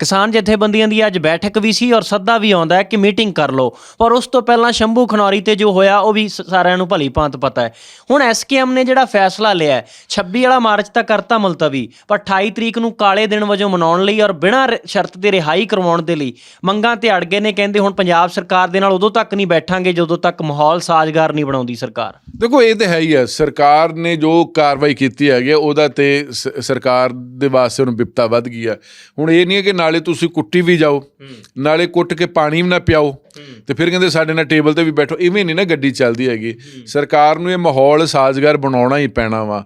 ਕਿਸਾਨ ਜਥੇਬੰਦੀਆਂ ਦੀ ਅੱਜ ਬੈਠਕ ਵੀ ਸੀ ਔਰ ਸੱਦਾ ਵੀ ਆਉਂਦਾ ਹੈ ਕਿ ਮੀਟਿੰਗ ਕਰ ਲਓ। ਪਰ ਉਸ ਤੋਂ ਪਹਿਲਾਂ ਸ਼ੰਭੂ ਖਨੌਰੀ ਤੇ ਜੋ ਹੋਇਆ ਉਹ ਵੀ ਸ- ਸਾਰਿਆਂ ਨੂੰ ਭਲੀ ਭਾਂਤ ਪਤਾ ਹੈ। ਹੁਣ ਐਸਕੇਐਮ ਨੇ ਜਿਹੜਾ ਫੈਸਲਾ ਲਿਆ ਹੈ, 26 ਵਾਲਾ ਮਾਰਚ ਤਾਂ ਕਰਤਾ ਮੁਲਤਵੀ ਪਰ 28 ਤਰੀਕ ਨੂੰ ਕਾਲੇ ਦਿਨ ਵਜੋਂ ਮਨਾਉਣ ਲਈ ਔਰ ਬਿਨਾਂ ਰ- ਸ਼ਰਤ ਦੇ ਰਿਹਾਈ ਕਰਵਾਉਣ ਦੇ ਲਈ ਮੰਗਾਂ ਤੇ ਅੜ ਗਏ ਨੇ ਕਹਿੰਦੇ ਹੁਣ ਪੰਜਾਬ ਸਰਕਾਰ ਦੇ ਨਾਲ ਉਦੋਂ ਤੱਕ ਨਹੀਂ ਬੈਠਾਂਗੇ ਜਦੋਂ ਤੱਕ ਮਾਹੌਲ ਸਾਜ਼ਗਾਰ ਨਹੀਂ ਬਣਾਉਂਦੀ ਸਰਕਾਰ। ਦੇਖੋ ਇਹ ਤੇ ਹੈ ਹੀ ਹੈ ਸਰਕਾਰ ਨੇ ਜੋ ਕਾਰਵਾਈ ਕੀਤੀ ਹੈਗੀ ਹੈ, ਉਹਦਾ ਤੇ ਸ- ਸਰਕਾਰ ਦੇ ਵਾਸਤੇ ਹੁਣ ਵਿਪਤਾ ਵੱਧ ਗਈ ਹੈ। ਹੁਣ ਇਹ ਨਹੀਂ ਹੈ ਕਿ ਨਾਲੇ ਤੁਸੀਂ ਕੁੱਟੀ ਵੀ ਜਾਓ। ਨਾਲੇ ਕੁੱਟ ਕੇ ਪਾਣੀ ਵੀ ਨਾ ਪਿਆਓ। ਤੇ ਫਿਰ ਕਹਿੰਦੇ ਸਾਡੇ ਨਾਲ ਟੇਬਲ ਤੇ ਵੀ ਬੈਠੋ ਇਵੇਂ ਨਹੀਂ ਨਾ ਗੱਡੀ ਚੱਲਦੀ ਹੈਗੀ। ਸਰਕਾਰ ਨੂੰ ਇਹ ਮਾਹੌਲ ਸਾਜ਼ਗਾਰ ਬਣਾਉਣਾ ਹੀ ਪੈਣਾ ਵਾ।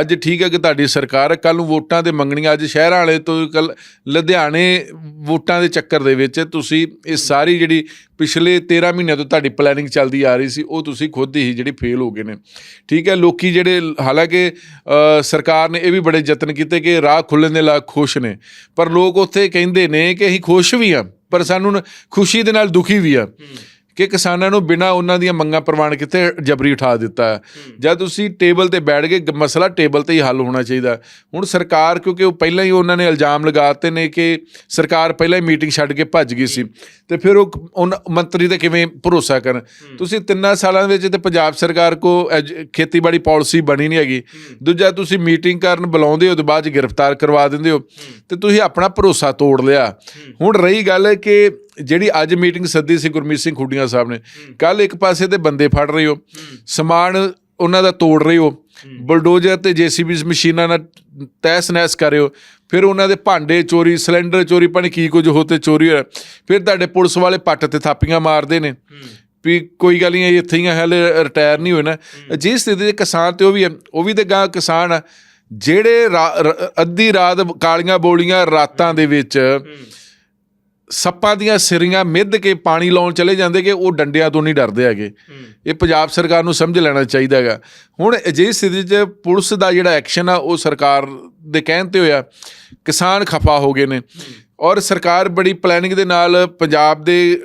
ਅੱਜ ਠੀਕ ਹੈ ਕਿ ਤੁਹਾਡੀ ਸਰਕਾਰ ਕੱਲ ਨੂੰ ਵੋਟਾਂ ਤੇ ਮੰਗਣੀਆਂ ਅੱਜ ਸ਼ਹਿਰਾਂ ਵਾਲੇ ਤੋਂ ਕੱਲ ਲੁਧਿਆਣੇ ਵੋਟਾਂ ਦੇ ਚੱਕਰ ਦੇ ਵਿੱਚ ਤੁਸੀਂ ਇਹ ਸਾਰੀ ਜਿਹੜੀ ਪਿਛਲੇ 13 ਮਹੀਨਿਆਂ ਤੋਂ ਤੁਹਾਡੀ ਪਲੈਨਿੰਗ ਚੱਲਦੀ ਆ ਰਹੀ ਸੀ ਉਹ ਤੁਸੀਂ ਖੁਦ ਹੀ ਜਿਹੜੀ ਫੇਲ ਹੋ ਗਏ ਨੇ। ਠੀਕ ਹੈ ਲੋਕੀ ਜਿਹੜੇ ਹਾਲਾਂਕਿ ਸਰਕਾਰ ਨੇ ਇਹ ਵੀ ਬੜੇ ਯਤਨ ਕੀਤੇ ਕਿ ਰਾਹ ਖੁੱਲਣ ਦੇ ਲਾ ਖੁਸ਼ ਨੇ। ਪਰ ਲੋਕ ਉੱਥੇ ਕਹਿੰਦੇ ਨੇ ਕਿ ਅਸੀਂ ਖੁਸ਼ ਵੀ ਆ ਪਰ ਸਾਨੂੰ ਖੁਸ਼ੀ ਦੇ ਨਾਲ ਦੁਖੀ ਵੀ ਆ। ਕਿ ਕਿਸਾਨਾਂ ਨੂੰ ਬਿਨਾਂ ਉਹਨਾਂ ਦੀਆਂ ਮੰਗਾਂ ਪ੍ਰਵਾਨ ਕੀਤੇ ਜਬਰੀ ਉਠਾ ਦਿੱਤਾ। ਜਦ ਤੁਸੀਂ ਟੇਬਲ ਤੇ ਬੈਠ ਕੇ ਮਸਲਾ ਟੇਬਲ ਤੇ ਹੀ ਹੱਲ ਹੋਣਾ ਚਾਹੀਦਾ। ਹੁਣ ਸਰਕਾਰ ਕਿਉਂਕਿ ਉਹ ਪਹਿਲਾਂ ਹੀ ਉਹਨਾਂ ਨੇ ਇਲਜ਼ਾਮ ਲਗਾਤੇ ਨੇ ਕਿ ਸਰਕਾਰ ਪਹਿਲਾਂ ਹੀ ਮੀਟਿੰਗ ਛੱਡ ਕੇ ਭੱਜ ਗਈ ਸੀ। ਤੇ ਫਿਰ ਉਹ ਮੰਤਰੀ ਤੇ ਕਿਵੇਂ ਭਰੋਸਾ ਕਰਨ? ਤੁਸੀਂ ਤਿੰਨਾਂ ਸਾਲਾਂ ਵਿੱਚ ਤੇ ਪੰਜਾਬ ਸਰਕਾਰ ਕੋ ਖੇਤੀਬਾੜੀ ਪਾਲਿਸੀ ਬਣੀ ਨਹੀਂ ਹੈਗੀ। ਦੂਜਾ ਤੁਸੀਂ ਮੀਟਿੰਗ ਕਰਨ ਬੁਲਾਉਂਦੇ ਹੋ ਤੇ ਬਾਅਦ ਚ ਗ੍ਰਿਫਤਾਰ ਕਰਵਾ ਦਿੰਦੇ ਹੋ। ਤੇ ਤੁਸੀਂ ਆਪਣਾ ਭਰੋਸਾ ਤੋੜ ਲਿਆ। ਹੁਣ ਰਹੀ ਗੱਲ ਕਿ ਜਿਹੜੀ ਅੱਜ ਮੀਟਿੰਗ ਸੱਦੀ ਸੀ ਗੁਰਮੀਤ ਸਿੰਘ ਖੁੱਡੀਆਂ ਸਾਹਿਬ ਨੇ ਕੱਲ ਇੱਕ ਪਾਸੇ ਤੇ ਬੰਦੇ ਫੜ ਰਹੇ ਹੋ। ਸਮਾਨ ਉਹਨਾਂ ਦਾ ਤੋੜ ਰਹੇ ਹੋ। ਬਲਡੋਜ਼ਰ ਤੇ ਜੀਸੀਬੀ ਮਸ਼ੀਨਾਂ ਨਾਲ ਕਰ ਰਹੇ ਹੋ। ਫਿਰ ਉਹਨਾਂ ਦੇ ਭਾਂਡੇ ਚੋਰੀ ਸਿਲੰਡਰ ਚੋਰੀ ਪਾਣੀ ਕੀ ਕੁਝ ਹੋ ਤੇ ਚੋਰੀ ਹੋਇਆ। ਫਿਰ ਤੁਹਾਡੇ ਪੁਲਿਸ ਵਾਲੇ ਪੱਟ ਤੇ ਥਾਪੀਆਂ ਮਾਰਦੇ ਨੇ। ਵੀ ਕੋਈ ਗੱਲ ਨਹੀਂ ਇੱਥੇ ਹੀ ਹਲੇ ਰਿਟਾਇਰ ਨਹੀਂ ਹੋਏ ਨਾ। ਜਿਸ ਸਥਿਤੀ ਦੇ ਕਿਸਾਨ ਤੇ ਉਹ ਵੀ ਉਹ ਵੀ ਤੇ ਗਾਂ ਕਿਸਾਨ ਆ। ਜਿਹੜੇ ਅੱਧੀ ਰਾਤ ਕਾਲੀਆਂ ਬੋਲੀਆਂ ਰਾਤਾਂ ਦੇ ਵਿੱਚ ਸੱਪਾਂ ਦੀਆਂ ਸਿਰੀਆਂ ਮਿੱਧ ਕੇ ਪਾਣੀ ਲਾਉਣ ਚਲੇ ਜਾਂਦੇ ਕਿ ਉਹ ਡੰਡਿਆਂ ਤੋਂ ਨਹੀਂ ਡਰਦੇ ਹੈਗੇ। ਇਹ ਪੰਜਾਬ ਸਰਕਾਰ ਨੂੰ ਸਮਝ ਲੈਣਾ ਚਾਹੀਦਾ ਹੈਗਾ। ਹੁਣ ਅਜਿਹੀ ਸਥਿਤੀ 'ਚ ਪੁਲਿਸ ਦਾ ਜਿਹੜਾ ਐਕਸ਼ਨ ਆ ਉਹ ਸਰਕਾਰ ਦੇ ਕਹਿਣ ਤੇ ਹੋਇਆ ਕਿਸਾਨ ਖਫਾ ਹੋ ਗਏ ਨੇ। ਔਰ ਸਰਕਾਰ ਬੜੀ ਪਲੈਨਿੰਗ ਦੇ ਨਾਲ ਪੰਜਾਬ ਦੇ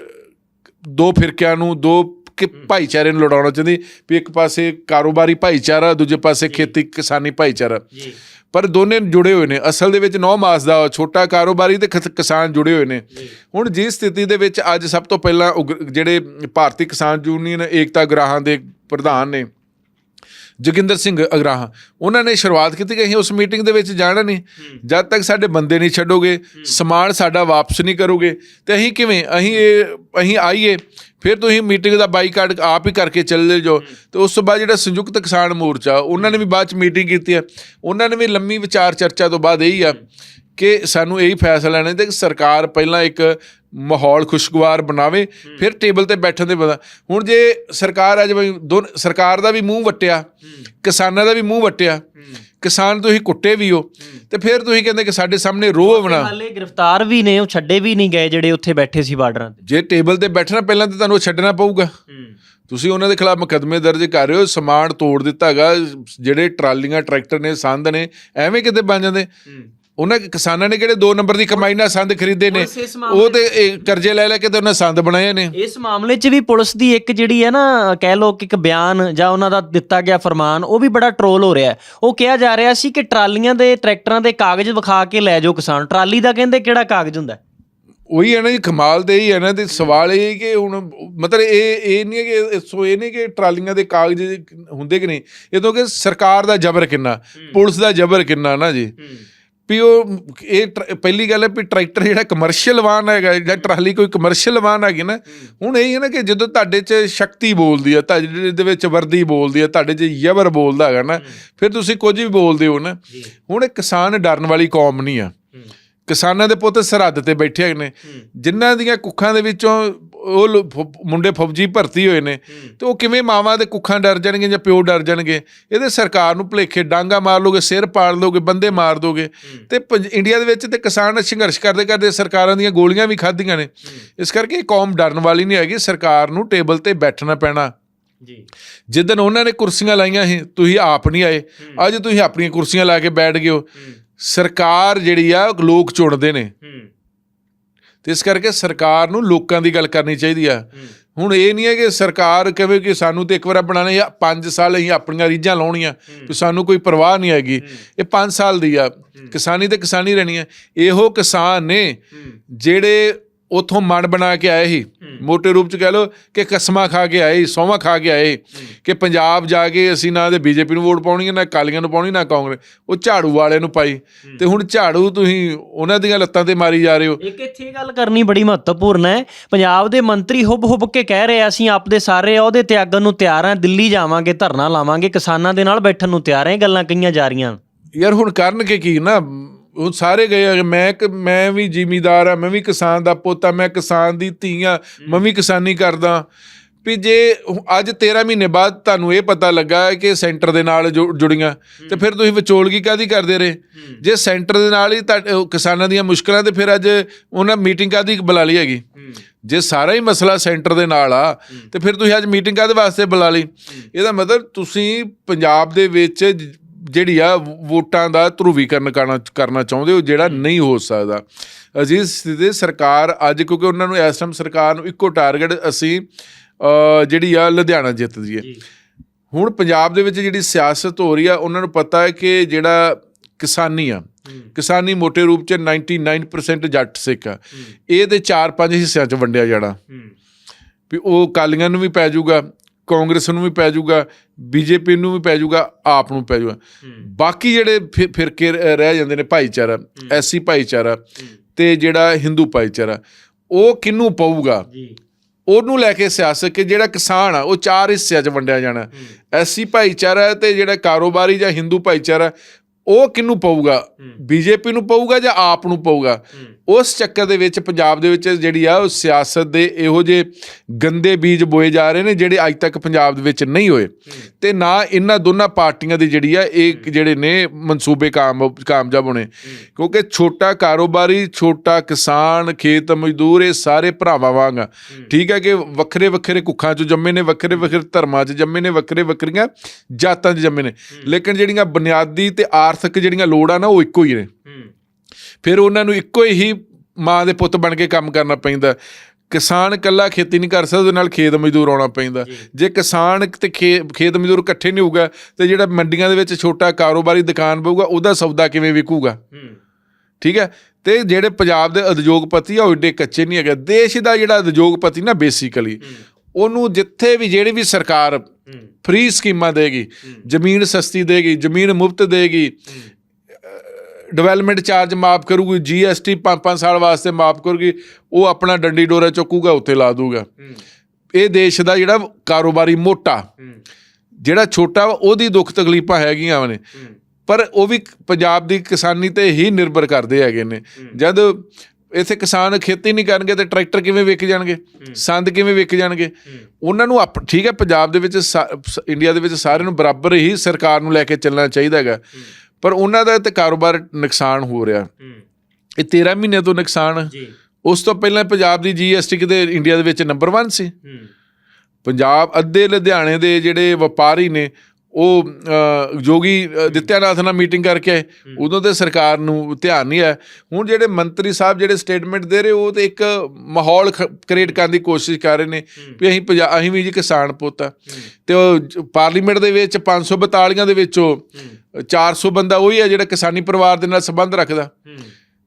ਦੋ ਫਿਰਕਿਆਂ ਨੂੰ ਦੋ ਕਿ ਭਾਈਚਾਰੇ ਨੂੰ ਲੜਾਉਣਾ ਚਾਹੁੰਦੀ ਵੀ ਇੱਕ ਪਾਸੇ ਕਾਰੋਬਾਰੀ ਭਾਈਚਾਰਾ ਦੂਜੇ ਪਾਸੇ ਖੇਤੀ ਕਿਸਾਨੀ ਭਾਈਚਾਰਾ। ਜੀ। ਪਰ ਦੋਨੇ ਜੁੜੇ ਹੋਏ ਨੇ। ਅਸਲ ਦੇ ਵਿੱਚ ਨੌ ਮਾਸ ਦਾ ਛੋਟਾ ਕਾਰੋਬਾਰੀ ਤੇ ਖਤ- ਕਿਸਾਨ ਜੁੜੇ ਹੋਏ ਨੇ। ਹੁਣ ਜੀ ਸਥਿਤੀ ਦੇ ਵਿੱਚ ਅੱਜ ਸਭ ਤੋਂ ਪਹਿਲਾਂ ਉਗ- ਜਿਹੜੇ ਭਾਰਤੀ ਕਿਸਾਨ ਯੂਨੀਅਨ ਏਕਤਾ ਗ੍ਰਾਹਾਂ ਦੇ ਪ੍ਰਧਾਨ ਨੇ ਜੋਗਿੰਦਰ ਸਿੰਘ ਅਗਰਾਹਾਂ ਉਹਨਾਂ ਨੇ ਸ਼ੁਰੂਆਤ ਕੀਤੀ ਕਿ ਅਸੀਂ ਉਸ ਮੀਟਿੰਗ ਦੇ ਵਿੱਚ ਜਾਣਾ ਨਹੀਂ। ਜਦ ਤੱਕ ਸਾਡੇ ਬੰਦੇ ਨਹੀਂ ਛੱਡੋਗੇ ਸਮਾਨ ਸਾਡਾ ਵਾਪਸ ਨਹੀਂ ਕਰੋਗੇ ਤੇ ਅਸੀਂ ਕਿਵੇਂ? ਅਸੀਂ ਇਹ ਅਸੀਂ ਆਈਏ ਫਿਰ ਤੁਸੀਂ ਮੀਟਿੰਗ ਦਾ ਬਾਈਕਾਟ ਆਪ ਹੀ ਕਰਕੇ ਚੱਲੇ ਜਾਓ। ਤੇ ਉਸ ਤੋਂ ਬਾਅਦ ਜਿਹੜਾ ਸੰਯੁਕਤ ਕਿਸਾਨ ਮੋਰਚਾ ਉਹਨਾਂ ਨੇ ਵੀ ਬਾਅਦ ਚ ਮੀਟਿੰਗ ਕੀਤੀ ਹੈ। ਉਹਨਾਂ ਨੇ ਵੀ ਲੰਮੀ ਵਿਚਾਰ ਚਰਚਾ ਤੋਂ ਬਾਅਦ ਇਹੀ ਆ ਕਿ ਸਾਨੂੰ ਇਹੀ ਫੈਸਲਾ ਲੈਣਾ ਤੇ ਸਰਕਾਰ ਪਹਿਲਾਂ ਇੱਕ ਮਾਹੌਲ ਖੁਸ਼ਗਵਾਰ ਬਣਾਵੇ ਫਿਰ ਟੇਬਲ ਤੇ ਬੈਠਣ ਦੇ ਬਦਾ ਹੁਣ ਜੇ ਸਰਕਾਰ ਅੱਜ ਸਰਕਾਰ ਦਾ ਵੀ ਮੂੰਹ ਵਟਿਆ ਕਿਸਾਨਾਂ ਦਾ ਵੀ ਮੂੰਹ ਵਟਿਆ ਕਿਸਾਨ ਤੁਸੀਂ ਕੁੱਟੇ ਵੀ ਹੋ ਤੇ ਫਿਰ ਤੁਸੀਂ ਕਹਿੰਦੇ ਕਿ ਸਾਡੇ ਸਾਹਮਣੇ ਰੋਹ ਬਣਾ। ਹਾਲੇ ਗ੍ਰਿਫਤਾਰ ਵੀ ਨੇ ਉਹ ਛੱਡੇ ਵੀ ਨਹੀਂ ਗਏ ਜਿਹੜੇ ਉੱਥੇ ਬੈਠੇ ਸੀ ਬਾਰਡਰਾਂ ਤੇ। ਜੇ ਟੇਬਲ ਤੇ ਬੈਠਣਾ ਪਹਿਲਾਂ ਤਾਂ ਤੁਹਾਨੂੰ ਛੱਡਣਾ ਪਊਗਾ। ਤੁਸੀਂ ਉਹਨਾਂ ਦੇ ਖਿਲਾਫ ਮੁਕੱਦਮੇ ਦਰਜ ਕਰ ਰਹੇ ਹੋ ਸਮਾਨ ਤੋੜ ਦਿੱਤਾ ਹੈਗਾ ਜਿਹੜੇ ਟਰਾਲੀਆਂ ਟਰੈਕਟਰ ਨੇ ਸੰਦ ਨੇ ਐਵੇਂ ਕਿਤੇ ਬਣ ਜਾਂਦੇ। ਉਹਨਾਂ ਕਿਸਾਨਾਂ ਨੇ ਕਿਹੜੇ 2 ਨੰਬਰ ਦੀ ਕਮਾਈ ਨਾਲ ਸੰਦ ਖਰੀਦੇ ਨੇ? ਪੁਲਿਸ ਇਸ ਮਾਮਲੇ ਉਹ ਤੇ ਇਹ ਕਰਜ਼ੇ ਲੈ ਲੈ ਕੇ ਤੇ ਉਹਨਾਂ ਸੰਦ ਬਣਾਏ ਨੇ। ਇਸ ਮਾਮਲੇ 'ਚ ਵੀ ਪੁਲਿਸ ਦੀ ਇੱਕ ਜਿਹੜੀ ਹੈ ਨਾ ਕਹਿ ਲੋ ਕਿ ਇੱਕ ਬਿਆਨ ਜਾਂ ਉਹਨਾਂ ਦਾ ਦਿੱਤਾ ਗਿਆ ਫਰਮਾਨ ਉਹ ਵੀ ਬੜਾ ਟਰੋਲ ਹੋ ਰਿਹਾ ਹੈ। ਉਹ ਕਿਹਾ ਜਾ ਰਿਹਾ ਸੀ ਕਿ ਟਰਾਲੀਆਂ ਦੇ ਟਰੈਕਟਰਾਂ ਦੇ ਕਾਗਜ਼ ਵਿਖਾ ਕੇ ਲੈ ਜਾਓ ਕਿਸਾਨ। ਟਰਾਲੀ ਦਾ ਕਹਿੰਦੇ ਕਿਹੜਾ ਕਾਗਜ਼ ਹੁੰਦਾ? ਹੈ? ਉਹੀ ਹੈ ਨਾ ਜੀ ਕਮਾਲ ਤੇ ਹੀ ਹੈ ਨਾ ਤੇ ਸਵਾਲ ਇਹ ਹੈ ਕਿ ਹੁਣ ਮਤਲਬ ਇਹ ਇਹ ਨਹੀਂ ਹੈ ਕਿ ਸੋ ਇਹ ਨਹੀਂ ਕਿ ਟਰਾਲੀਆਂ ਦੇ ਕਾਗਜ਼ ਹੁੰਦੇ ਕਿ ਨਹੀਂ? ਇਹ ਤੋਂ ਕਿ ਸਰਕਾਰ ਦਾ ਜ਼ਬਰ ਕਿੰਨਾ ਪੁਲਿਸ ਦਾ ਜ਼ਬਰ ਕਿੰਨਾ ਨਾ ਜੀ। ਵੀ ਉਹ ਇਹ ਟਰ- ਪਹਿਲੀ ਗੱਲ ਹੈ ਵੀ ਟਰੈਕਟਰ ਜਿਹੜਾ ਕਮਰਸ਼ੀਅਲ ਵਾਹਨ ਹੈਗਾ ਜਾਂ ਟਰਾਲੀ ਕੋਈ ਕਮਰਸ਼ੀਅਲ ਵਾਹਨ ਹੈਗੀ ਨਾ ਹੁਣ ਇਹ ਹੈ ਨਾ ਕਿ ਜਦੋਂ ਤੁਹਾਡੇ 'ਚ ਸ਼ਕਤੀ ਬੋਲਦੀ ਹੈ ਤੁਹਾਡੇ ਦੇ ਵਿੱਚ ਵਰਦੀ ਬੋਲਦੀ ਹੈ ਤੁਹਾਡੇ 'ਚ ਜ਼ਬਰ ਬੋਲਦਾ ਹੈਗਾ ਨਾ ਫਿਰ ਤੁਸੀਂ ਕੁਝ ਵੀ ਬੋਲਦੇ ਹੋ ਨਾ ਹੁਣ ਇਹ ਕਿਸਾਨ ਡਰਨ ਵਾਲੀ ਕੌਮ ਨਹੀਂ ਆ। ਕਿਸਾਨਾਂ ਦੇ ਪੁੱਤ ਸਰਹੱਦ ਤੇ ਬੈਠੇ ਹੋਏ ਨੇ। ਜਿਨ੍ਹਾਂ ਦੀਆਂ ਕੁੱਖਾਂ ਦੇ ਵਿੱਚੋਂ ਉਹ ਮੁੰਡੇ ਫੌਜੀ ਭਰਤੀ ਹੋਏ ਨੇ। ਤੇ ਉਹ ਕਿਵੇਂ ਮਾਵਾਂ ਦੇ ਕੁੱਖਾਂ ਡਰ ਜਾਣਗੇ ਜਾਂ ਪਿਓ ਡਰ ਜਾਣਗੇ? ਇਹਦੇ ਸਰਕਾਰ ਨੂੰ ਭੁਲੇਖੇ ਡਾਂਗਾ ਮਾਰ ਲੋਗੇ ਸਿਰ ਪਾੜ ਲੋਗੇ ਬੰਦੇ ਮਾਰ ਦੋਗੇ। ਤੇ ਇੰਡੀਆ ਦੇ ਵਿੱਚ ਤੇ ਕਿਸਾਨ ਸੰਘਰਸ਼ ਕਰਦੇ ਕਰਦੇ ਸਰਕਾਰਾਂ ਦੀਆਂ ਗੋਲੀਆਂ ਵੀ ਖਾਧੀਆਂ ਨੇ। ਇਸ ਕਰਕੇ ਕੌਮ ਡਰਨ ਵਾਲੀ ਨਹੀਂ ਹੈਗੀ ਸਰਕਾਰ ਨੂੰ ਟੇਬਲ ਤੇ ਬੈਠਣਾ ਪੈਣਾ। ਜੀ। ਜਿੱਦਨ ਉਹਨਾਂ ਨੇ ਕੁਰਸੀਆਂ ਲਾਈਆਂ ਸੀ ਤੁਸੀਂ ਆਪ ਨਹੀਂ ਆਏ। ਅੱਜ ਤੁਸੀਂ ਆਪਣੀਆਂ ਕੁਰਸੀਆਂ ਲਾ ਕੇ ਬੈਠ ਗਏ ਹੋ। ਸਰਕਾਰ ਜਿਹੜੀ ਆ ਲੋਕ ਚੁਣਦੇ ਨੇ। ਤੇ ਇਸ ਕਰਕੇ ਸਰਕਾਰ ਨੂੰ ਲੋਕਾਂ ਦੀ ਗੱਲ ਕਰਨੀ ਚਾਹੀਦੀ ਆ। ਹੁਣ ਇਹ ਨਹੀਂ ਹੈ ਕਿ ਸਰਕਾਰ ਕਹੇ ਕਿ ਸਾਨੂੰ ਤੇ ਇੱਕ ਵਾਰ ਬਣਾਣੇ ਜਾਂ 5 ਸਾਲ ਅਸੀਂ ਆਪਣੀਆਂ ਰੀਝਾਂ ਲਾਉਣੀਆਂ ਕਿ ਸਾਨੂੰ ਕੋਈ ਪਰਵਾਹ ਨਹੀਂ ਹੈਗੀ। ਇਹ 5 ਸਾਲ ਦੀ ਆ। ਕਿਸਾਨੀ ਤੇ ਕਿਸਾਨੀ ਰਹਿਣੀ ਹੈ ਇਹੋ ਕਿਸਾਨ ਨੇ ਜਿਹੜੇ ਉਥੋਂ ਮਨ ਬਣਾ ਕੇ ਆਏ ਸੀ। ਮੋٹے ਰੂਪ ਚ ਕਹਿ ਲਓ ਕਿ ਕਸਮਾਂ ਖਾ ਕੇ ਆਏ ਸੌਵਾਂ ਖਾ ਕੇ ਆਏ ਕਿ ਪੰਜਾਬ ਜਾ ਕੇ ਅਸੀਂ ਨਾ ਤੇ ਬੀਜੇਪੀ ਨੂੰ ਵੋਟ ਪਾਉਣੀ ਹੈ, ਨਾ ਕਾਲੀਆਂ ਨੂੰ ਪਾਉਣੀ ਨਾ ਕਾਂਗਰਸ। ਉਹ ਝਾੜੂ ਵਾਲੇ ਨੂੰ ਪਾਈ। ਤੇ ਹੁਣ ਝਾੜੂ ਤੁਸੀਂ ਉਹਨਾਂ ਦੀਆਂ ਲੱਤਾਂ ਤੇ ਮਾਰੀ ਜਾ ਰਹੇ ਹੋ। ਇੱਕ ਇੱਥੇ ਗੱਲ ਕਰਨੀ ਬੜੀ ਮਹੱਤਵਪੂਰਨ ਹੈ। ਪੰਜਾਬ ਦੇ ਮੰਤਰੀ ਹੁਬ ਹੁਬ ਕੇ ਕਹਿ ਰਹੇ ਆ ਅਸੀਂ ਆਪਦੇ ਸਾਰੇ ਅਹੁਦੇ ਤਿਆਗਣ ਨੂੰ ਤਿਆਰ ਹਾਂ ਦਿੱਲੀ ਜਾਵਾਂਗੇ ਧਰਨਾ ਲਾਵਾਂਗੇ ਕਿਸਾਨਾਂ ਦੇ ਨਾਲ ਬੈਠਣ ਨੂੰ ਤਿਆਰ ਹਾਂ ਇਹ ਗੱਲਾਂ ਕਹੀਆਂ ਜਾ ਰਹੀਆਂ। ਯਾਰ ਹੁਣ ਕਰਨਗੇ ਕੀ ਨਾ? ਉਹ ਸਾਰੇ ਗਏ ਆ, ਮੈਂ ਇੱਕ ਮੈਂ ਵੀ ਜ਼ਿਮੀਦਾਰ ਆ ਮੈਂ ਵੀ ਕਿਸਾਨ ਦਾ ਪੁੱਤ ਆ ਮੈਂ ਕਿਸਾਨ ਦੀ ਧੀ ਆ ਮੈਂ ਵੀ ਕਿਸਾਨੀ ਕਰਦਾ। ਵੀ ਜੇ ਅੱਜ 13 ਮਹੀਨੇ ਬਾਅਦ ਤੁਹਾਨੂੰ ਇਹ ਪਤਾ ਲੱਗਾ ਕਿ ਸੈਂਟਰ ਦੇ ਨਾਲ ਜੁੜੀਆਂ ਤੇ ਫਿਰ ਤੁਸੀਂ ਵਿਚੋਲਗੀ ਕਾਦੀ ਕਰਦੇ ਰਹੇ? ਜੇ ਸੈਂਟਰ ਦੇ ਨਾਲ ਹੀ ਕਿਸਾਨਾਂ ਦੀਆਂ ਮੁਸ਼ਕਲਾਂ ਤੇ ਫਿਰ ਅੱਜ ਉਹਨਾਂ ਮੀਟਿੰਗ ਕਾਦੀ ਬੁਲਾ ਲਈ ਹੈਗੀ? ਜੇ ਸਾਰਾ ਹੀ ਮਸਲਾ ਸੈਂਟਰ ਦੇ ਨਾਲ ਆ ਤੇ ਫਿਰ ਤੁਸੀਂ ਅੱਜ ਮੀਟਿੰਗ ਕਾਦੇ ਵਾਸਤੇ ਬੁਲਾ ਲਈ? ਇਹਦਾ ਮਤਲਬ ਤੁਸੀਂ ਪੰਜਾਬ ਦੇ ਵਿੱਚ ਜਿਹੜੀ ਆ ਵੋਟਾਂ ਦਾ ਧਰੂਵੀਕਰਨ ਕਰਨਾ ਕਰਨਾ ਚਾਹੁੰਦੇ ਹੋ ਜਿਹੜਾ ਨਹੀਂ ਹੋ ਸਕਦਾ। ਅਜੀਜ਼ ਸਥਿਤੀ ਸਰਕਾਰ ਅੱਜ ਕਿਉਂਕਿ ਉਹਨਾਂ ਨੂੰ ਇਸ ਟਾਈਮ ਸਰਕਾਰ ਨੂੰ ਇੱਕੋ ਟਾਰਗੇਟ ਅਸੀਂ ਜਿਹੜੀ ਆ ਲੁਧਿਆਣਾ ਜਿੱਤ ਦਈਏ ਹੁਣ ਪੰਜਾਬ ਦੇ ਵਿੱਚ ਜਿਹੜੀ ਸਿਆਸਤ ਹੋ ਰਹੀ ਆ ਉਹਨਾਂ ਨੂੰ ਪਤਾ ਹੈ ਕਿ ਜਿਹੜਾ ਕਿਸਾਨੀ ਆ ਕਿਸਾਨੀ ਮੋٹے ਰੂਪ ਚ 99% ਜੱਟ ਸਿੱਖ ਆ। ਇਹ ਦੇ 4-5 ਹਿੱਸਿਆਂ ਚ ਵੰਡਿਆ ਜਾਣਾ। ਵੀ ਉਹ ਕਾਲੀਆਂ ਨੂੰ ਵੀ ਪੈ ਜਾਊਗਾ ਕਾਂਗਰਸ ਨੂੰ ਵੀ ਪੈ ਜਾਊਗਾ ਬੀਜੇਪੀ ਨੂੰ ਵੀ ਪੈ ਜਾਊਗਾ ਆਪ ਨੂੰ ਪੈ ਜਾਊਗਾ। ਬਾਕੀ ਜਿਹੜੇ ਫਿਰਕੇ ਰਹਿ ਜਾਂਦੇ ਨੇ ਭਾਈਚਾਰਾ ਐਸੀ ਭਾਈਚਾਰਾ ਤੇ ਜਿਹੜਾ ਹਿੰਦੂ ਭਾਈਚਾਰਾ ਉਹ ਕਿਹਨੂੰ ਪਊਗਾ? ਜੀ। ਉਹਨੂੰ ਲੈ ਕੇ ਸਿਆਸਤ ਕਿ ਜਿਹੜਾ ਕਿਸਾਨ ਆ ਉਹ ਚਾਰ ਹਿੱਸਿਆਂ 'ਚ ਵੰਡਿਆ ਜਾਣਾ। ਐਸੀ ਭਾਈਚਾਰਾ ਤੇ ਜਿਹੜਾ ਕਾਰੋਬਾਰੀ ਜਾਂ ਹਿੰਦੂ ਭਾਈਚਾਰਾ ਉਹ ਕਿਹਨੂੰ ਪਊਗਾ? ਬੀਜੇਪੀ ਨੂੰ ਪਊਗਾ ਜਾਂ ਆਪ ਨੂੰ ਪਊਗਾ? ਉਸ ਚੱਕਰ ਦੇ ਵਿੱਚ ਪੰਜਾਬ ਦੇ ਵਿੱਚ ਜਿਹੜੀ ਆ ਉਹ ਸਿਆਸਤ ਦੇ ਇਹੋ ਜਿਹੇ ਗੰਦੇ ਬੀਜ ਬੋਏ ਜਾ ਰਹੇ ਨੇ ਜਿਹੜੇ ਅੱਜ ਤੱਕ ਪੰਜਾਬ ਦੇ ਵਿੱਚ ਨਹੀਂ ਹੋਏ। ਤੇ ਨਾ ਇਹਨਾਂ ਦੋਨਾਂ ਪਾਰਟੀਆਂ ਦੀ ਜਿਹੜੀ ਆ ਇਹ ਜਿਹੜੇ ਨੇ ਮਨਸੂਬੇ ਕਾਮ ਕਾਮਯਾਬ ਹੋਣੇ। ਕਿਉਂਕਿ ਛੋਟਾ ਕਾਰੋਬਾਰੀ ਛੋਟਾ ਕਿਸਾਨ ਖੇਤ ਮਜ਼ਦੂਰ ਇਹ ਸਾਰੇ ਭਰਾਵਾਂ ਵਾਂਗ ਆ। ਠੀਕ ਹੈ ਕਿ ਵੱਖਰੇ ਵੱਖਰੇ ਕੁੱਖਾਂ 'ਚ ਜੰਮੇ ਨੇ ਵੱਖਰੇ ਵੱਖਰੇ ਧਰਮਾਂ 'ਚ ਜੰਮੇ ਨੇ ਵੱਖਰੇ ਵੱਖਰੀਆਂ ਜਾਤਾਂ 'ਚ ਜੰਮੇ ਨੇ। ਲੇਕਿਨ ਜਿਹੜੀਆਂ ਬੁਨਿਆਦੀ ਤੇ ਆਰਥਿਕ ਜਿਹੜੀਆਂ ਲੋੜਾਂ ਨਾ ਉਹ ਇੱਕੋ ਹੀ ਨੇ। ਫਿਰ ਉਹਨਾਂ ਨੂੰ ਇੱਕੋ ਹੀ ਮਾਂ ਦੇ ਪੁੱਤ ਬਣ ਕੇ ਕੰਮ ਕਰਨਾ ਪੈਂਦਾ। ਕਿਸਾਨ ਇਕੱਲਾ ਖੇਤੀ ਨਹੀਂ ਕਰ ਸਕਦਾ ਉਹਦੇ ਨਾਲ ਖੇਤ ਮਜ਼ਦੂਰ ਆਉਣਾ ਪੈਂਦਾ। ਜੇ। ਕਿਸਾਨ ਤੇ ਖੇਤ ਮਜ਼ਦੂਰ ਇਕੱਠੇ ਨਹੀਂ ਹੋਊਗਾ ਤੇ ਜਿਹੜਾ ਮੰਡੀਆਂ ਦੇ ਵਿੱਚ ਛੋਟਾ ਕਾਰੋਬਾਰੀ ਦੁਕਾਨ ਪਊਗਾ ਉਹਦਾ ਸੌਦਾ ਕਿਵੇਂ ਵਿਕੂਗਾ? ਠੀਕ ਹੈ? ਤੇ ਜਿਹੜੇ ਪੰਜਾਬ ਦੇ ਉਦਯੋਗਪਤੀ ਆ ਉਹ ਏਡੇ ਕੱਚੇ ਨਹੀਂ ਹੈਗੇ। ਦੇਸ਼ ਦਾ ਜਿਹੜਾ ਉਦਯੋਗਪਤੀ ਨਾ ਬੇਸਿਕਲੀ ਉਹਨੂੰ ਜਿੱਥੇ ਵੀ ਜਿਹੜੀ ਵੀ ਸਰਕਾਰ ਫ੍ਰੀ ਸਕੀਮਾਂ ਦੇਗੀ ਜ਼ਮੀਨ ਸਸਤੀ ਦੇਗੀ ਜ਼ਮੀਨ ਮੁਫਤ ਦੇਗੀ। ਡਿਵੈਲਪਮੈਂਟ ਚਾਰਜ ਮਾਫ ਕਰੂਗੀ ਜੀਐਸਟੀ 5-5 ਸਾਲ ਵਾਸਤੇ ਮਾਫ ਕਰੂਗੀ ਉਹ ਆਪਣਾ ਡੰਡੀ ਡੋਰਾ ਚੁੱਕੂਗਾ ਉੱਥੇ ਲਾ ਦੂਗਾ। ਇਹ ਦੇਸ਼ ਦਾ ਜਿਹੜਾ ਕਾਰੋਬਾਰੀ ਮੋਟਾ ਜਿਹੜਾ ਛੋਟਾ ਉਹਦੀ ਦੁੱਖ ਤਕਲੀਫਾਂ ਹੈਗੀਆਂ ਨੇ। ਪਰ ਉਹ ਵੀ ਪੰਜਾਬ ਦੀ ਕਿਸਾਨੀ ਤੇ ਹੀ ਨਿਰਭਰ ਕਰਦੇ ਹੈਗੇ ਨੇ। ਜਦ ਇੱਥੇ ਕਿਸਾਨ ਖੇਤੀ ਨਹੀਂ ਕਰਨਗੇ ਤੇ ਟਰੈਕਟਰ ਕਿਵੇਂ ਵਿਕ ਜਾਣਗੇ? ਸੰਦ ਕਿਵੇਂ ਵਿਕ ਜਾਣਗੇ? ਉਹਨਾਂ ਨੂੰ ਆਪ- ਠੀਕ ਹੈ ਪੰਜਾਬ ਦੇ ਵਿੱਚ ਇੰਡੀਆ ਦੇ ਵਿੱਚ ਸਾਰਿਆਂ ਨੂੰ ਬਰਾਬਰ ਹੀ ਸਰਕਾਰ ਨੂੰ ਲੈ ਕੇ ਚੱਲਣਾ ਚਾਹੀਦਾ ਹੈਗਾ। ਪਰ ਉਹਨਾਂ ਦਾ ਤੇ ਕਾਰੋਬਾਰ ਨੁਕਸਾਨ ਹੋ ਰਿਹਾ। ਇਹ 13 ਮਹੀਨੇ ਤੋਂ ਨੁਕਸਾਨ। ਉਸ ਤੋਂ ਪਹਿਲਾਂ ਪੰਜਾਬ ਦੀ ਜੀਐਸਟੀ ਕਿਤੇ ਇੰਡੀਆ ਦੇ ਵਿੱਚ ਨੰਬਰ 1 ਸੀ। ਪੰਜਾਬ ਅੱਧੇ ਲੁਧਿਆਣੇ ਦੇ ਜਿਹੜੇ ਵਪਾਰੀ ਨੇ ਉਹ ਜੋਗੀ ਦਿੱਤਿਆਨਾਥ ਨਾਲ ਮੀਟਿੰਗ ਕਰਕੇ ਆਏ ਉਦੋਂ ਤੇ ਸਰਕਾਰ ਨੂੰ ਧਿਆਨ ਨਹੀਂ ਆਇਆ ਹੁਣ ਜਿਹੜੇ ਮੰਤਰੀ ਸਾਹਿਬ ਜਿਹੜੇ ਸਟੇਟਮੈਂਟ ਦੇ ਰਹੇ ਉਹ ਤੇ ਇੱਕ ਮਾਹੌਲ ਕ੍ਰੀਏਟ ਕਰਨ ਦੀ ਕੋਸ਼ਿਸ਼ ਕਰ ਰਹੇ ਨੇ ਵੀ ਅਸੀਂ ਅਸੀਂ ਵੀ ਜੀ ਕਿਸਾਨ ਪੁੱਤ ਆ। ਤੇ ਉਹ ਪਾਰਲੀਮੈਂਟ ਦੇ ਵਿੱਚ 542 ਦੇ ਵਿੱਚੋਂ 400 ਬੰਦਾ ਉਹੀ ਹੈ ਜਿਹੜਾ ਕਿਸਾਨੀ ਪਰਿਵਾਰ ਦੇ ਨਾਲ ਸੰਬੰਧ ਰੱਖਦਾ।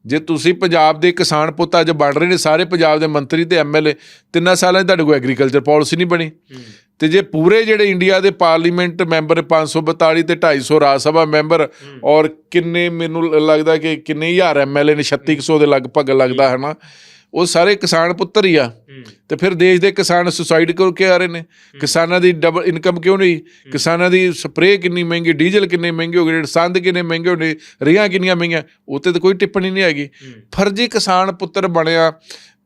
ਜੇ ਤੁਸੀਂ ਪੰਜਾਬ ਦੇ ਕਿਸਾਨ ਪੁੱਤ ਅੱਜ ਬਣ ਰਹੇ ਨੇ ਸਾਰੇ ਪੰਜਾਬ ਦੇ ਮੰਤਰੀ ਤੇ ਐਮਐਲਏ ਤਿੰਨਾਂ ਸਾਲਾਂ 'ਚ ਤੁਹਾਡੇ ਕੋਲ ਐਗਰੀਕਲਚਰ ਪਾਲਿਸੀ ਨਹੀਂ ਬਣੀ। ਤੇ ਜੇ ਪੂਰੇ ਜਿਹੜੇ ਇੰਡੀਆ ਦੇ ਪਾਰਲੀਮੈਂਟ ਮੈਂਬਰ 542 ਤੇ 250 ਰਾਜ ਸਭਾ ਮੈਂਬਰ ਔਰ ਕਿੰਨੇ ਮੈਨੂੰ ਲੱਗਦਾ ਕਿ ਕਿੰਨੇ ਹਜ਼ਾਰ ਐਮਐਲਏ ਨੇ 3600 ਦੇ ਲਗਭਗ ਲੱਗਦਾ ਹੈ ਨਾ ਉਹ ਸਾਰੇ ਕਿਸਾਨ ਪੁੱਤਰ ਹੀ ਆ। ਤੇ ਫਿਰ ਦੇਸ਼ ਦੇ ਕਿਸਾਨ ਸੁਸਾਈਡ ਕਿਉਂ ਕਿ ਆ ਰਹੇ ਨੇ? ਕਿਸਾਨਾਂ ਦੀ ਡਬਲ ਇਨਕਮ ਕਿਉਂ ਨਹੀਂ? ਕਿਸਾਨਾਂ ਦੀ ਸਪਰੇਅ ਕਿੰਨੀ ਮਹਿੰਗੀ ਡੀਜ਼ਲ ਕਿੰਨੇ ਮਹਿੰਗੇ ਹੋ ਗਏ ਸੰਦ ਕਿੰਨੇ ਮਹਿੰਗੇ ਹੋ ਗਏ ਰੇਹਾਂ ਕਿੰਨੀਆਂ ਮਹਿੰਗੀਆਂ ਉੱਤੇ ਤਾਂ ਕੋਈ ਟਿੱਪਣੀ ਨਹੀਂ ਹੈਗੀ। ਫਰਜ਼ੀ ਕਿਸਾਨ ਪੁੱਤਰ ਬਣਿਆ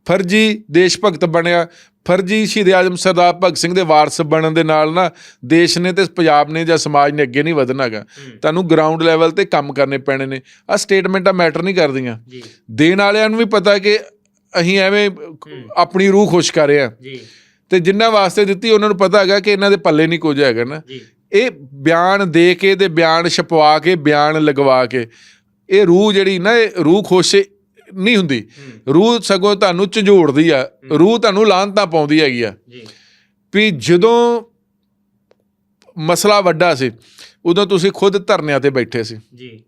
ਫਰਜ਼ੀ ਦੇਸ਼ ਭਗਤ ਬਣਿਆ ਫਰਜ਼ੀ ਸ਼ਹੀਦ ਆਜ਼ਮ ਸਰਦਾਰ ਭਗਤ ਸਿੰਘ ਦੇ ਵਾਰਸ ਬਣਨ ਦੇ ਨਾਲ ਨਾ ਦੇਸ਼ ਨੇ ਤੇ ਪੰਜਾਬ ਨੇ ਜਾਂ ਸਮਾਜ ਨੇ ਅੱਗੇ ਨਹੀਂ ਵਧਣਾਗਾ ਤੁਹਾਨੂੰ ਗਰਾਊਂਡ ਲੈਵਲ ਤੇ ਕੰਮ ਕਰਨੇ ਪੈਣੇ ਨੇ। ਆ ਸਟੇਟਮੈਂਟਾਂ ਮੈਟਰ ਨਹੀਂ ਕਰਦੀਆਂ। ਦੇਣ ਵਾਲਿਆਂ ਨੂੰ ਵੀ ਪਤਾ ਕਿ ਅਸੀਂ ਐਵੇਂ ਆਪਣੀ ਰੂਹ ਖੁਸ਼ ਕਰ ਰਹੇ ਹਾਂ। ਜੀ। ਤੇ ਜਿੰਨਾਂ ਵਾਸਤੇ ਦਿੱਤੀ ਉਹਨਾਂ ਨੂੰ ਪਤਾ ਹੈਗਾ ਕਿ ਇਹਨਾਂ ਦੇ ਪੱਲੇ ਨਹੀਂ ਕੁਝ ਹੈਗਾ ਨਾ। ਇਹ ਬਿਆਨ ਦੇ ਕੇ ਤੇ ਬਿਆਨ ਛਪਵਾ ਕੇ ਬਿਆਨ ਲਗਵਾ ਕੇ ਇਹ ਰੂਹ ਜਿਹੜੀ ਨਾ ਇਹ ਰੂਹ ਖੁਸ਼ ਨਹੀਂ ਹੁੰਦੀ। ਰੂਹ ਸਗੋਂ ਤੁਹਾਨੂੰ ਝੰਜੋੜਦੀ ਆ। ਰੂਹ ਤੁਹਾਨੂੰ ਲਾਂਤਾਂ ਪਾਉਂਦੀ ਹੈਗੀ ਆ। ਜੀ। ਵੀ ਜਦੋਂ ਮਸਲਾ ਵੱਡਾ ਸੀ ਉਦੋਂ ਤੁਸੀਂ ਖੁਦ ਧਰਨਿਆਂ ਤੇ ਬੈਠੇ ਸੀ। ਜੀ।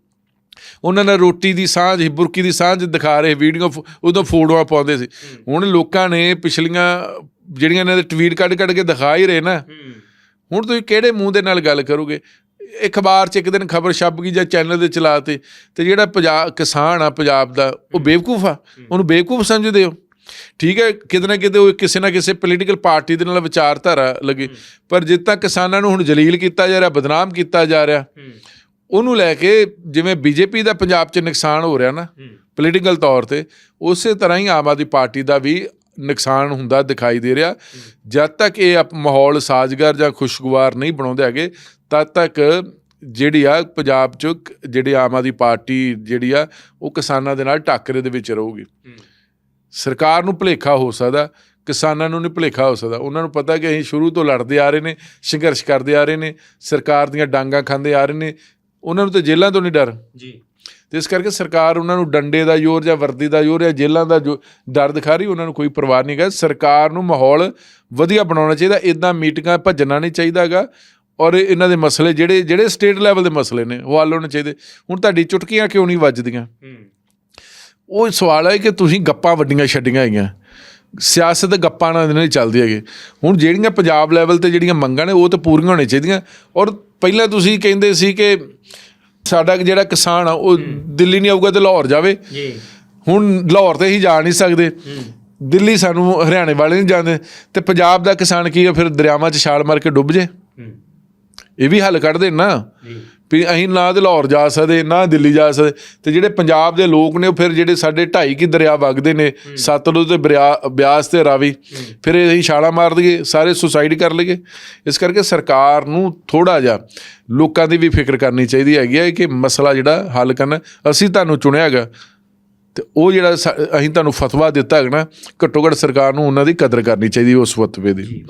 ਉਹਨਾਂ ਨੇ ਰੋਟੀ ਦੀ ਸਾਂਝ ਬੁਰਕੀ ਦੀ ਸਾਂਝ ਦਿਖਾ ਰਹੇ ਵੀਡੀਓ ਉਦੋਂ ਫੋਟੋਆਂ ਪਾਉਂਦੇ ਸੀ। ਹੁਣ ਲੋਕਾਂ ਨੇ ਪਿਛਲੀਆਂ ਜਿਹੜੀਆਂ ਇਹਨਾਂ ਦੇ ਟਵੀਟ ਕੱਢ ਕੱਢ ਕੇ ਦਿਖਾ ਹੀ ਰਹੇ ਨਾ। ਹੁਣ ਤੁਸੀਂ ਕਿਹੜੇ ਮੂੰਹ ਦੇ ਨਾਲ ਗੱਲ ਕਰੋਗੇ? ਅਖਬਾਰ 'ਚ ਇੱਕ ਦਿਨ ਖਬਰ ਛਪ ਗਈ ਜਾਂ ਚੈਨਲ ਦੇ ਚਲਾਤੇ ਤੇ ਜਿਹੜਾ ਪੰਜਾਬ ਕਿਸਾਨ ਆ ਪੰਜਾਬ ਦਾ ਉਹ ਬੇਵਕੂਫ ਆ। ਉਹਨੂੰ ਬੇਵਕੂਫ ਸਮਝਦੇ ਹੋ। ਠੀਕ ਹੈ ਕਿਤੇ ਨਾ ਕਿਤੇ ਉਹ ਕਿਸੇ ਨਾ ਕਿਸੇ ਪੋਲੀਟੀਕਲ ਪਾਰਟੀ ਦੇ ਨਾਲ ਵਿਚਾਰਧਾਰਾ ਲੱਗੇ। ਪਰ ਜਿੱਦ ਤੱਕ ਕਿਸਾਨਾਂ ਨੂੰ ਹੁਣ ਜਲੀਲ ਕੀਤਾ ਜਾ ਰਿਹਾ ਬਦਨਾਮ ਕੀਤਾ ਜਾ ਰਿਹਾ ਉਹਨੂੰ ਲੈ ਕੇ ਜਿਵੇਂ ਬੀਜੇਪੀ ਦਾ ਪੰਜਾਬ 'ਚ ਨੁਕਸਾਨ ਹੋ ਰਿਹਾ ਨਾ ਪੋਲੀਟੀਕਲ ਤੌਰ ਤੇ ਉਸੇ ਤਰ੍ਹਾਂ ਹੀ ਆਮ ਆਦਮੀ ਪਾਰਟੀ ਦਾ ਵੀ ਨੁਕਸਾਨ ਹੁੰਦਾ ਦਿਖਾਈ ਦੇ ਰਿਹਾ। ਜਦ ਤੱਕ ਇਹ ਮਾਹੌਲ ਸਾਜ਼ਗਾਰ ਜਾਂ ਖੁਸ਼ਗਵਾਰ ਨਹੀਂ ਬਣਾਉਂਦੇ ਹੈਗੇ ਤਦ ਤੱਕ ਜਿਹੜੀ ਆ ਪੰਜਾਬ 'ਚ ਜਿਹੜੀ ਆਮ ਆਦਮੀ ਪਾਰਟੀ ਜਿਹੜੀ ਆ ਉਹ ਕਿਸਾਨਾਂ ਦੇ ਨਾਲ ਟੱਕਰੇ ਦੇ ਵਿੱਚ ਰਹੂਗੀ। ਸਰਕਾਰ ਨੂੰ ਭੁਲੇਖਾ ਹੋ ਸਕਦਾ ਕਿਸਾਨਾਂ ਨੂੰ ਨਹੀਂ ਭੁਲੇਖਾ ਹੋ ਸਕਦਾ। ਉਹਨਾਂ ਨੂੰ ਪਤਾ ਕਿ ਅਸੀਂ ਸ਼ੁਰੂ ਤੋਂ ਲੜਦੇ ਆ ਰਹੇ ਨੇ ਸੰਘਰਸ਼ ਕਰਦੇ ਆ ਰਹੇ ਨੇ ਸਰਕਾਰ ਦੀਆਂ ਡਾਂਗਾਂ ਖਾਂਦੇ ਆ ਰਹੇ ਨੇ ਉਹਨਾਂ ਨੂੰ ਤਾਂ ਜੇਲ੍ਹਾਂ ਤੋਂ ਨਹੀਂ ਡਰ। ਜੀ। ਤੇ ਇਸ ਕਰਕੇ ਸਰਕਾਰ ਉਹਨਾਂ ਨੂੰ ਡੰਡੇ ਦਾ ਜ਼ੋਰ ਜਾਂ ਵਰਦੀ ਦਾ ਜ਼ੋਰ ਜਾਂ ਜੇਲ੍ਹਾਂ ਦਾ ਜੋ ਡਰ ਦਿਖਾ ਰਹੀ ਉਹਨਾਂ ਨੂੰ ਕੋਈ ਪਰਵਾਹ ਨਹੀਂ ਹੈ ਸਰਕਾਰ ਨੂੰ ਮਾਹੌਲ ਵਧੀਆ ਬਣਾਉਣਾ ਚਾਹੀਦਾ ਇਦਾਂ ਮੀਟਿੰਗਾਂ ਭੱਜਣਾ ਨਹੀਂ ਚਾਹੀਦਾਗਾ ਔਰ ਇਹਨਾਂ ਦੇ ਮਸਲੇ ਜਿਹੜੇ ਜਿਹੜੇ ਸਟੇਟ ਲੈਵਲ ਦੇ ਮਸਲੇ ਨੇ ਉਹ ਹੱਲ ਹੋਣੇ ਚਾਹੀਦੇ। ਹੁਣ ਤੁਹਾਡੀ ਚੁਟਕੀਆਂ ਕਿਉਂ ਨਹੀਂ ਵੱਜਦੀਆਂ? ਉਹ ਸਵਾਲ ਹੈ ਕਿ ਤੁਸੀਂ ਗੱਪਾਂ ਵੱਡੀਆਂ ਛੱਡੀਆਂ ਹੈਗੀਆਂ। ਸਿਆਸਤ ਗੱਪਾਂ ਨਾਲ ਨਹੀਂ ਚੱਲਦੀ ਹੈਗੇ। ਹੁਣ ਜਿਹੜੀਆਂ ਪੰਜਾਬ ਲੈਵਲ ਤੇ ਜਿਹੜੀਆਂ ਮੰਗਾਂ ਨੇ ਉਹ ਤਾਂ ਪੂਰੀਆਂ ਹੋਣੀਆਂ ਚਾਹੀਦੀਆਂ। ਔਰ ਪਹਿਲਾਂ ਤੁਸੀਂ ਕਹਿੰਦੇ ਸੀ ਕਿ ਸਾਡਾ ਜਿਹੜਾ ਕਿਸਾਨ ਆ ਉਹ ਦਿੱਲੀ ਨਹੀਂ ਆਊਗਾ ਤੇ ਲਾਹੌਰ ਜਾਵੇ। ਜੀ। ਹੁਣ ਲਾਹੌਰ ਤੇ ਹੀ ਜਾ ਨਹੀਂ ਸਕਦੇ। ਦਿੱਲੀ ਸਾਨੂੰ ਹਰਿਆਣੇ ਵਾਲੇ ਨਹੀਂ ਜਾਂਦੇ। ਤੇ ਪੰਜਾਬ ਦਾ ਕਿਸਾਨ ਕੀ ਆ ਫਿਰ ਦਰਿਆਵਾਂ 'ਚ ਛਾਲ ਮਾਰ ਕੇ ਡੁੱਬ ਜੇ। ਇਹ ਵੀ ਹੱਲ ਕੱਢ ਦੇਣ ਨਾ। ਵੀ ਅਸੀਂ ਨਾ ਤੇ ਲਾਹੌਰ ਜਾ ਸਕਦੇ ਨਾ ਦਿੱਲੀ ਜਾ ਸਕਦੇ। ਤੇ ਜਿਹੜੇ ਪੰਜਾਬ ਦੇ ਲੋਕ ਨੇ ਉਹ ਫਿਰ ਜਿਹੜੇ ਸਾਡੇ ਢਾਈ ਕੀ ਦਰਿਆ ਵਗਦੇ ਨੇ ਸਤਲੁਜ ਤੇ ਬਿਆਸ ਤੇ ਰਾਵੀ ਫਿਰ ਇਹ ਅਸੀਂ ਛਾਲਾ ਮਾਰ ਦਈਏ ਸਾਰੇ ਸੁਸਾਈਡ ਕਰ ਲਈਏ। ਇਸ ਕਰਕੇ ਸਰਕਾਰ ਨੂੰ ਥੋੜਾ ਜਿਹਾ ਲੋਕਾਂ ਦੀ ਵੀ ਫਿਕਰ ਕਰਨੀ ਚਾਹੀਦੀ ਹੈਗੀ ਹੈ ਕਿ ਮਸਲਾ ਜਿਹੜਾ ਹੱਲ ਕਰਨਾ। ਅਸੀਂ ਤੁਹਾਨੂੰ ਚੁਣਿਆ ਹੈਗਾ ਤੇ ਉਹ ਜਿਹੜਾ ਅਸੀਂ ਤੁਹਾਨੂੰ ਫਤਵਾ ਦਿੱਤਾ ਹੈਗਾ ਨਾ ਘੱਟੋ ਘੱਟ ਸਰਕਾਰ ਨੂੰ ਉਹਨਾਂ ਦੀ ਕਦਰ ਕਰਨੀ ਚਾਹੀਦੀ ਉਸ ਫਤਵੇ ਦੀ